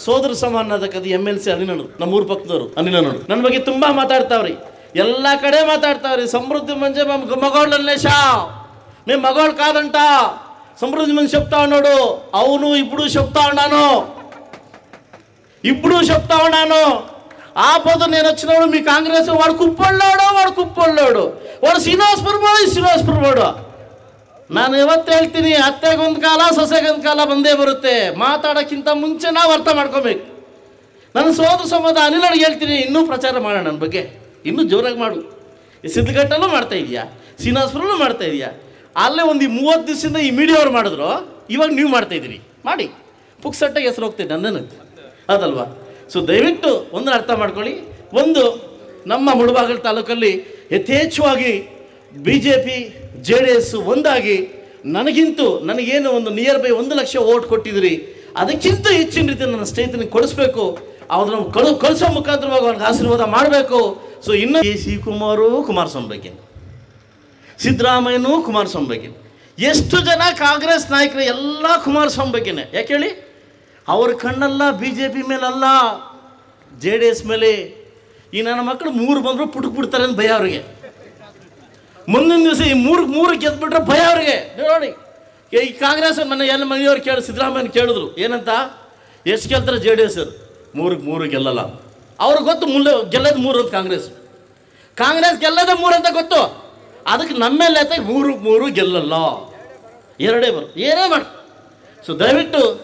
ಸೋದರ ಸಮಾನದಕ್ಕದು M L C ಅನಿನನು ನಮ್ಮೂರ ಪಕ್ಕದವರು ಅನಿನನು ನನ್ನ ಬಗ್ಗೆ ತುಂಬಾ ಮಾತಾಡ್ತಾವ್ರಿ ಎಲ್ಲ ಕಡೆ మాట్లాడతారు సమృద్ధి మంచి మేము మగవాళ్ళు లేషా మేము మగవాళ్ళు కాదంట సమృద్ధి మంచి చెప్తా ఉన్నాడు అవును ఇప్పుడు చెప్తా ఉన్నాను ఇప్పుడు చెప్తా ఉన్నాను ఆ పొద్దు నేను వచ్చినప్పుడు మీ కాంగ్రెస్ వాడు కుప్పొళ్ళాడు వాడు కుప్పొళ్ళాడు వాడు ಶ್ರೀನಿವಾಸ್ಪುರ ಬೋಡು ಶ್ರೀನಿವಾಸ್ಪುರ ಬೋಡು ನಾನು ಇವತ್ತು ಹೇಳ್ತೀನಿ, ಅತ್ತೆಗೊಂದು ಕಾಲ, ಸೊಸೆಗೊಂದು ಕಾಲ ಬಂದೇ ಬರುತ್ತೆ. ಮಾತಾಡೋಕ್ಕಿಂತ ಮುಂಚೆ ನಾವು ಅರ್ಥ ಮಾಡ್ಕೋಬೇಕು. ನನ್ನ ಸೋದರ ಸಂಬಂಧ ಅನಿಲನಿಗೆ ಹೇಳ್ತೀನಿ, ಇನ್ನೂ ಪ್ರಚಾರ ಮಾಡೋಣ ನನ್ನ ಬಗ್ಗೆ. ಇನ್ನೂ ಜೋರಾಗಿ ಮಾಡು. ಸಿದ್ಧಗಟ್ಟಲ್ಲೂ ಮಾಡ್ತಾ ಇದೆಯಾ? ಶ್ರೀನಿವಾಸಪುರಲ್ಲೂ ಮಾಡ್ತಾ ಇದೆಯಾ? ಅಲ್ಲೇ ಒಂದು ಮೂವತ್ತು ದಿವಸದಿಂದ ಈ ಮೀಡಿಯಾವ್ರು ಮಾಡಿದ್ರು, ಇವಾಗ ನೀವು ಮಾಡ್ತಾ ಇದ್ದೀರಿ ಮಾಡಿ. ಪುಕ್ಸಟ್ಟೆಗೆ ಹೆಸರು ಹೋಗ್ತೈತೆ ನನ್ನನ್ನು. ಅದಲ್ವಾ? ಸೊ ದಯವಿಟ್ಟು ಒಂದನ್ನು ಅರ್ಥ ಮಾಡ್ಕೊಳ್ಳಿ. ಒಂದು, ನಮ್ಮ ಮುಳಬಾಗಲ ತಾಲೂಕಲ್ಲಿ ಯಥೇಚ್ಛವಾಗಿ B J P J D S ಒಂದಾಗಿ ನನಗಿಂತೂ ನನಗೇನು ಒಂದು ನಿಯರ್ ಬೈ ಒಂದು ಲಕ್ಷ ಓಟ್ ಕೊಟ್ಟಿದ್ರಿ ಅದಕ್ಕಿಂತ ಹೆಚ್ಚಿನ ರೀತಿ ನನ್ನ ಸ್ನೇಹಿತನಿಗೆ ಕೊಡಿಸ್ಬೇಕು, ಅವ್ರನ್ನ ಕಳು, ಕಳಿಸೋ ಮುಖಾಂತರವಾಗಿ ಅವ್ರಿಗೆ ಆಶೀರ್ವಾದ ಮಾಡಬೇಕು. ಸೊ ಇನ್ನು ಸಿ ಕುಮಾರು ಕುಮಾರಸ್ವಾಮಿ ಬಗ್ಗೆ ಸಿದ್ದರಾಮಯ್ಯನೂ ಕುಮಾರಸ್ವಾಮಿ ಬಗ್ಗೆ ಎಷ್ಟು ಜನ ಕಾಂಗ್ರೆಸ್ ನಾಯಕರು ಎಲ್ಲ ಕುಮಾರಸ್ವಾಮಿ ಬಗ್ಗೆನೇ ಯಾಕೆ ಹೇಳಿ? ಅವ್ರ ಕಣ್ಣಲ್ಲ ಬಿ ಜೆ ಪಿ ಮೇಲಲ್ಲ ಜೆ ಡಿ ಎಸ್ ಮೇಲೆ ಈ ನನ್ನ ಮಕ್ಕಳು ಮೂರು ಬಂದರೂ ಪುಟಕ್ ಬಿಡ್ತಾರೆ ಅಂತ ಭಯ ಅವ್ರಿಗೆ. ಮುಂದಿನ ದಿವಸ ಈ ಮೂರು ಮೂರು ಗೆದ್ಬಿಟ್ರೆ ಭಯ ಅವರಿಗೆ. ನೋಡಿ. ಈ ಕಾಂಗ್ರೆಸ್ ನನ್ನ ಎಲ್ಲ ಮನೆಯವ್ರು ಕೇಳಿ ಸಿದ್ದರಾಮಯ್ಯನ ಕೇಳಿದ್ರು. ಏನಂತ? ಎಷ್ಟು ಗೆಲ್ತಾರೆ ಜೆ ಡಿ ಎಸ್ ಅವರು? ಮೂರಿಗೆ ಮೂರು ಗೆಲ್ಲಲ್ಲ. ಅವ್ರಿಗೆ ಗೊತ್ತು ಮುಲ್ಲೆ ಗೆಲ್ಲದ ಮೂರು ಅಂತ ಕಾಂಗ್ರೆಸ್. ಕಾಂಗ್ರೆಸ್ ಗೆಲ್ಲದ ಮೂರು ಅಂತ ಗೊತ್ತು. ಅದಕ್ಕೆ ನಮ್ಮೆಲ್ಲ ಮೂರು ಮೂರು ಗೆಲ್ಲಲ್ಲ. ಎರಡೇ ಬರು ಏನೇ ಮಾಡಿ ಸೊ ದಯವಿಟ್ಟು